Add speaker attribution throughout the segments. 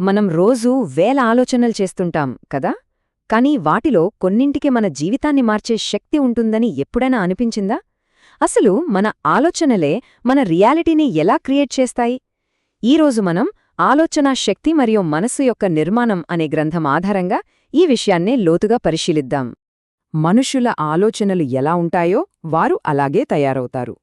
Speaker 1: మనం రోజూ వేల ఆలోచనలు చేస్తుంటాం కదా? కానీ వాటిలో కొన్నింటికి మన జీవితాన్ని మార్చే శక్తి ఉంటుందని ఎప్పుడైనా అనిపించిందా? అసలు మన ఆలోచనలే మన రియాలిటీని ఎలా క్రియేట్ చేస్తాయి? ఈరోజు మనం ఆలోచనా శక్తి మరియు మనస్సు యొక్క నిర్మాణం అనే గ్రంథం ఆధారంగా ఈ విషయాన్నే లోతుగా పరిశీలిద్దాం.
Speaker 2: మనుషుల ఆలోచనలు ఎలా ఉంటాయో వారు అలాగే తయారవుతారు.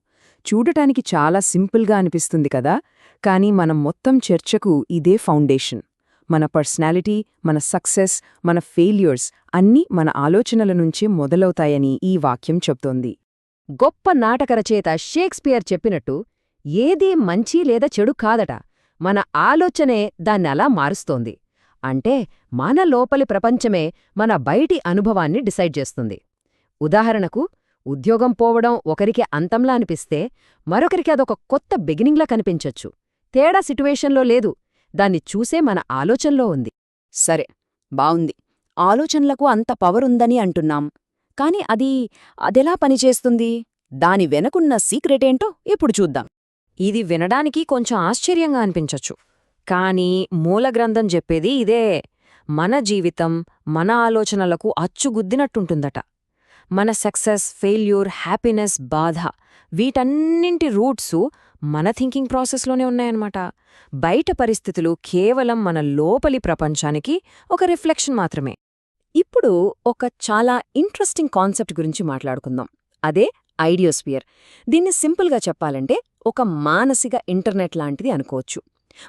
Speaker 2: చూడటానికి చాలా సింపుల్గా అనిపిస్తుంది కదా? కానీ మనం మొత్తం చర్చకు ఇదే ఫౌండేషన్. మన పర్సనాలిటీ మన సక్సెస్ మన ఫెయిల్యూర్స్ అన్నీ మన ఆలోచనల నుంచి మొదలవుతాయని ఈ వాక్యం చెప్తోంది
Speaker 1: గొప్ప నాటకరచేత షేక్స్పియర్ చెప్పినట్టు ఏదీ మంచి లేదా చెడు కాదట. మన ఆలోచనే దాన్నలా మారుస్తోంది. అంటే మన లోపలి ప్రపంచమే మన బయటి అనుభవాన్ని డిసైడ్ చేస్తుంది. ఉదాహరణకు ఉద్యోగం పోవడం ఒకరికి అంతంలా అనిపిస్తే మరొకరికి అదొక కొత్త బిగినింగ్లా కనిపించొచ్చు. తేడా సిట్యువేషన్లో లేదు. దాన్ని చూసే మన ఆలోచనలో ఉంది.
Speaker 2: సరే బావుంది. ఆలోచనలకు అంత పవరుందని అంటున్నాం. కాని అది అదెలా పనిచేస్తుంది? దాని వెనకున్న సీక్రెటేంటో ఇప్పుడు చూద్దాం.
Speaker 1: ఇది వినడానికి కొంచెం ఆశ్చర్యంగా అనిపించొచ్చు. కానీ మూలగ్రంథం చెప్పేది ఇదే. మన జీవితం మన ఆలోచనలకు అచ్చుగుద్దినట్టుంటుందట. మన సక్సెస్ ఫెయిల్యూర్ హ్యాపీనెస్ బాధ వీటన్నింటి రూట్సు మన థింకింగ్ ప్రాసెస్లోనే ఉన్నాయన్నమాట. బయట పరిస్థితులు కేవలం మన లోపలి ప్రపంచానికి ఒక రిఫ్లెక్షన్ మాత్రమే. ఇప్పుడు ఒక చాలా ఇంట్రెస్టింగ్ కాన్సెప్ట్ గురించి మాట్లాడుకుందాం. అదే ఐడియోస్పియర్ దీన్ని సింపుల్గా చెప్పాలంటే ఒక మానసిక ఇంటర్నెట్ లాంటిది అనుకోవచ్చు.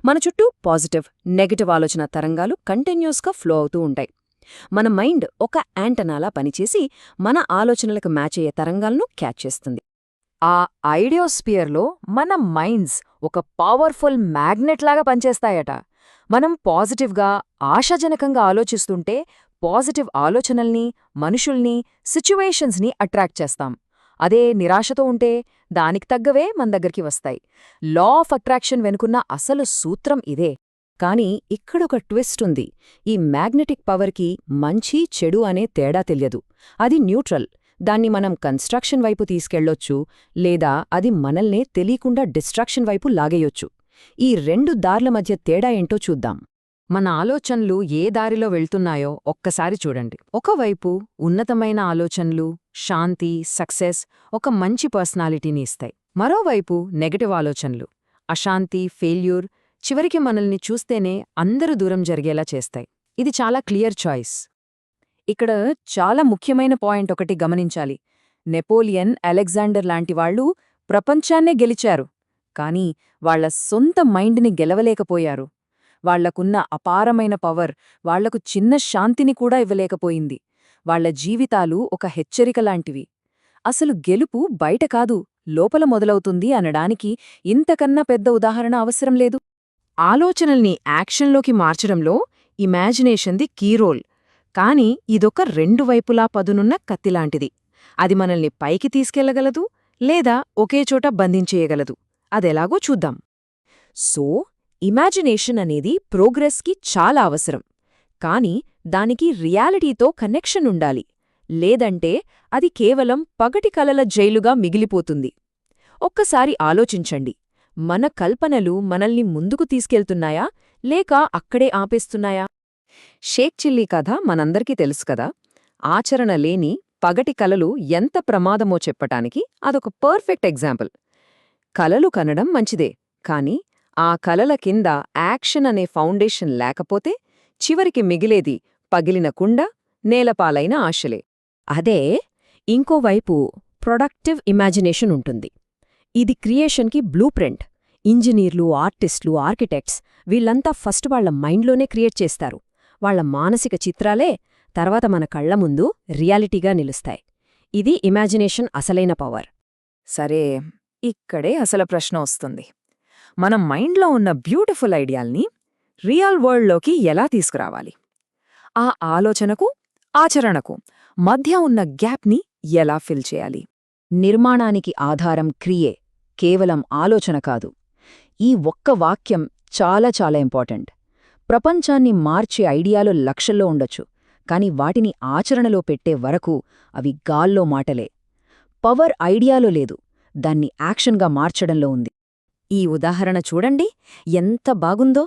Speaker 1: మన చుట్టూ పాజిటివ్ నెగటివ్ ఆలోచన తరంగాలు కంటిన్యూస్గా ఫ్లో అవుతూ ఉంటాయి. మన మైండ్ ఒక యాంటనాలా పనిచేసి మన ఆలోచనలకు మ్యాచ్ అయ్యే తరంగాలను క్యాచ్ చేస్తుంది. ఆ ఐడియోస్పియర్లో మన మైండ్స్ ఒక పవర్ఫుల్ మ్యాగ్నెట్ లాగా పనిచేస్తాయట. మనం పాజిటివ్గా ఆశాజనకంగా ఆలోచిస్తుంటే పాజిటివ్ ఆలోచనల్ని మనుషుల్ని సిచ్యువేషన్స్ని అట్రాక్ట్ చేస్తాం. అదే నిరాశతో ఉంటే దానికి తగ్గవే మన దగ్గరికి వస్తాయి. లా ఆఫ్ అట్రాక్షన్ వెనుకున్న అసలు సూత్రం ఇదే. కానీ ఇక్కడొక ట్విస్ట్ ఉంది. ఈ మ్యాగ్నెటిక్ పవర్కి మంచి చెడు అనే తేడా తెలియదు. అది న్యూట్రల్. దాన్ని మనం కన్స్ట్రక్షన్ వైపు తీసుకెళ్ళొచ్చు లేదా అది మనల్నే తెలియకుండా డిస్ట్రాక్షన్ వైపు లాగేయొచ్చు. ఈ రెండు దార్ల మధ్య తేడా ఏంటో చూద్దాం. మన ఆలోచనలు ఏ దారిలో వెళ్తున్నాయో ఒక్కసారి చూడండి. ఒకవైపు ఉన్నతమైన ఆలోచనలు శాంతి సక్సెస్ ఒక మంచి పర్సనాలిటీని ఇస్తాయి. మరోవైపు నెగటివ్ ఆలోచనలు అశాంతి ఫెయిల్యూర్ చివరికి మనల్ని చూస్తేనే అందరూ దూరం జరిగేలా చేస్తాయి. ఇది చాలా క్లియర్ చాయిస్. ఇక్కడ చాలా ముఖ్యమైన పాయింట్ ఒకటి గమనించాలి. నెపోలియన్ అలెగ్జాండర్ లాంటివాళ్ళు ప్రపంచాన్నే గెలిచారు. కాని వాళ్ళ సొంత మైండ్ని గెలవలేకపోయారు. వాళ్ళకున్న అపారమైన పవర్ వాళ్ళకు చిన్న శాంతిని కూడా ఇవ్వలేకపోయింది. వాళ్ళ జీవితాలు ఒక హెచ్చరిక లాంటివి. అసలు గెలుపు బయట కాదు లోపల మొదలవుతుంది అనడానికి ఇంతకన్నా పెద్ద ఉదాహరణ అవసరం లేదు. ఆలోచనల్ని యాక్షన్లోకి మార్చడంలో ఇమాజినేషన్ది కీ రోల్. కాని ఇదొక రెండు వైపులా పదునున్న కత్తిలాంటిది. అది మనల్ని పైకి తీసుకెళ్ళగలదు లేదా ఒకేచోట బంధించేయగలదు. అదెలాగో చూద్దాం. సో ఇమాజినేషన్ అనేది ప్రోగ్రెస్కి చాలా అవసరం. కాని దానికి రియాలిటీతో కనెక్షన్ ఉండాలి. లేదంటే అది కేవలం పగటి కలల జైలుగా మిగిలిపోతుంది. ఒక్కసారి ఆలోచించండి. మన కల్పనలు మనల్ని ముందుకు తీసుకెళ్తున్నాయా? లేక అక్కడే ఆపేస్తున్నాయా? షేక్ చిల్లీ కథ మనందరికీ తెలుసు కదా? ఆచరణ లేని పగటి కలలు ఎంత ప్రమాదమో చెప్పటానికి అదొక పర్ఫెక్ట్ ఎగ్జాంపుల్. కలలు కనడం మంచిదే కాని ఆ కలల కింద యాక్షన్ అనే ఫౌండేషన్ లేకపోతే చివరికి మిగిలేది పగిలిన కుండ నేలపాలైన ఆశలే. అదే ఇంకోవైపు ప్రొడక్టివ్ ఇమాజినేషన్ ఉంటుంది. ఇది క్రియేషన్కి బ్లూ ప్రింట్ ఇంజనీర్లు ఆర్టిస్టులు ఆర్కిటెక్ట్స్ వీళ్ళంతా ఫస్ట్ వాళ్ళ మైండ్లోనే క్రియేట్ చేస్తారు. వాళ్ళ మానసిక చిత్రాలే తర్వాత మన కళ్ళ ముందు రియాలిటీగా నిలుస్తాయి. ఇది ఇమాజినేషన్ అసలైన పవర్.
Speaker 2: సరే ఇక్కడే అసలు ప్రశ్న వస్తుంది. మన మైండ్లో ఉన్న బ్యూటిఫుల్ ఐడియాల్ని రియల్ వరల్డ్లోకి ఎలా తీసుకురావాలి? ఆ ఆలోచనకు ఆచరణకు మధ్య ఉన్న గ్యాప్ని ఎలా ఫిల్ చేయాలి?
Speaker 1: నిర్మాణానికి ఆధారం క్రియే కేవలం ఆలోచన కాదు. ఈ ఒక్క వాక్యం చాలా చాలా ఇంపార్టెంట్. ప్రపంచాన్ని మార్చే ఐడియాలు లక్షల్లో ఉండొచ్చు కాని వాటిని ఆచరణలో పెట్టే వరకు అవి గాల్లో మాటలే. పవర్ ఐడియాలో లేదు దాన్ని యాక్షన్గా మార్చడంలో ఉంది. ఈ ఉదాహరణ చూడండి ఎంత బాగుందో!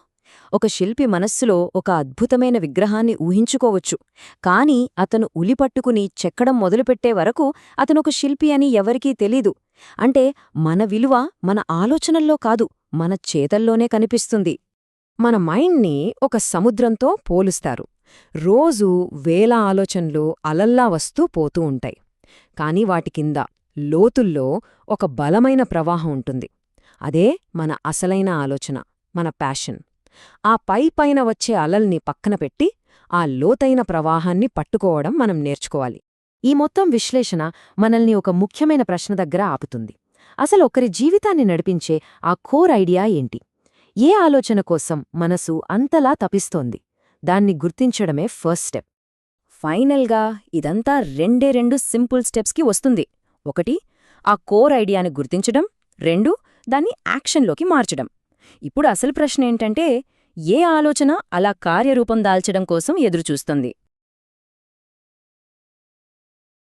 Speaker 1: ఒక శిల్పి మనస్సులో ఒక అద్భుతమైన విగ్రహాన్ని ఊహించుకోవచ్చు కాని అతను ఉలి పట్టుకుని చెక్కడం మొదలుపెట్టే వరకు అతనొక శిల్పి అని ఎవరికీ తెలీదు. అంటే మన విలువ మన ఆలోచనల్లో కాదు మన చేతల్లోనే కనిపిస్తుంది. మన మైండ్ని ఒక సముద్రంతో పోలుస్తారు. రోజూ వేల ఆలోచనలు అలల్లా వస్తూ పోతూ ఉంటాయి. కాని వాటి కింద లోతుల్లో ఒక బలమైన ప్రవాహం ఉంటుంది. అదే మన అసలైన ఆలోచన మన ప్యాషన్. ఆ పై పైన వచ్చే అలల్ని పక్కన పెట్టి ఆ లోతైన ప్రవాహాన్ని పట్టుకోవడం మనం నేర్చుకోవాలి. ఈ మొత్తం విశ్లేషణ మనల్ని ఒక ముఖ్యమైన ప్రశ్న దగ్గర ఆపుతుంది. అసలు ఒకరి జీవితాన్ని నడిపించే ఆ కోర్ ఐడియా ఏంటి? ఏ ఆలోచన కోసం మనసు అంతలా తపిస్తోంది దాన్ని గుర్తించడమే ఫస్ట్ స్టెప్. ఫైనల్గా ఇదంతా రెండే రెండు సింపుల్ స్టెప్స్కి వస్తుంది. ఒకటి ఆ కోర్ ఐడియాని గుర్తించడం. రెండు దాన్ని యాక్షన్లోకి మార్చడం. ఇప్పుడు అసలు ప్రశ్న ఏంటంటే ఏ ఆలోచన అలా కార్యరూపం దాల్చడం కోసం ఎదురుచూస్తుంది?